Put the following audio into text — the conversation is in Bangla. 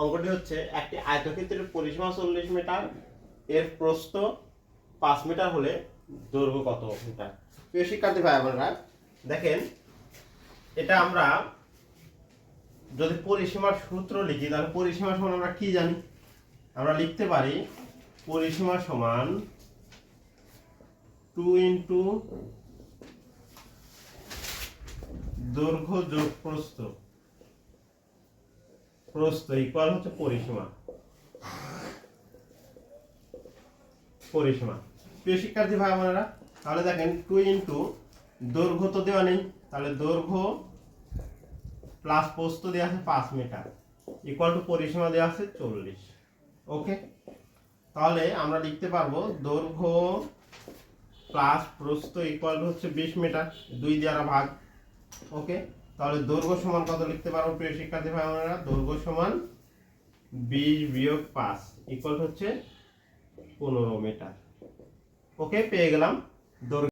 অঙ্কটি হচ্ছে একটি আয়তক্ষেত্রের পরিসীমা চল্লিশ মিটার এর প্রস্থ পাঁচ মিটার হলে দৈর্ঘ্য কত মিটার? প্রিয় শিক্ষার্থী ভাই বোনেরা দেখেন এটা আমরা যদি পরিসীমার সূত্র লিখি তাহলে পরিসীমা সমান আমরা কি জানি? আমরা লিখতে পারি পরিসীমা সমান টু ইন্টু দৈর্ঘ্য যোগ প্রস্থ। প্রস্থ ইকুয়াল হচ্ছে পরিসীমা। পরিসীমা। প্রিয় শিক্ষার্থী ভাই, বোনেরা, তাহলে দেখেন টু ইন্টু দৈর্ঘ্য তো দেওয়া নেই, তাহলে দৈর্ঘ্য প্লাস প্রস্থ দেওয়া আছে পাঁচ মিটার ইকুয়াল টু পরিসীমা দেওয়া আছে চল্লিশ। ওকে তাহলে আমরা লিখতে পারব দৈর্ঘ্য প্লাস প্রস্থ ইকুয়াল হচ্ছে বিশ মিটার দুই দ্বারা ভাগ। ওকে তাহলে দৈর্ঘ্য সমান কত লিখতে পারব প্রিয় শিক্ষার্থী ভাই বোনেরা দৈর্ঘ্য সমান বিশ বিয়োগ পাঁচ ইকুয়াল হচ্ছে পনেরো মিটার ওকে পেয়ে গেলাম দৈর্ঘ্য।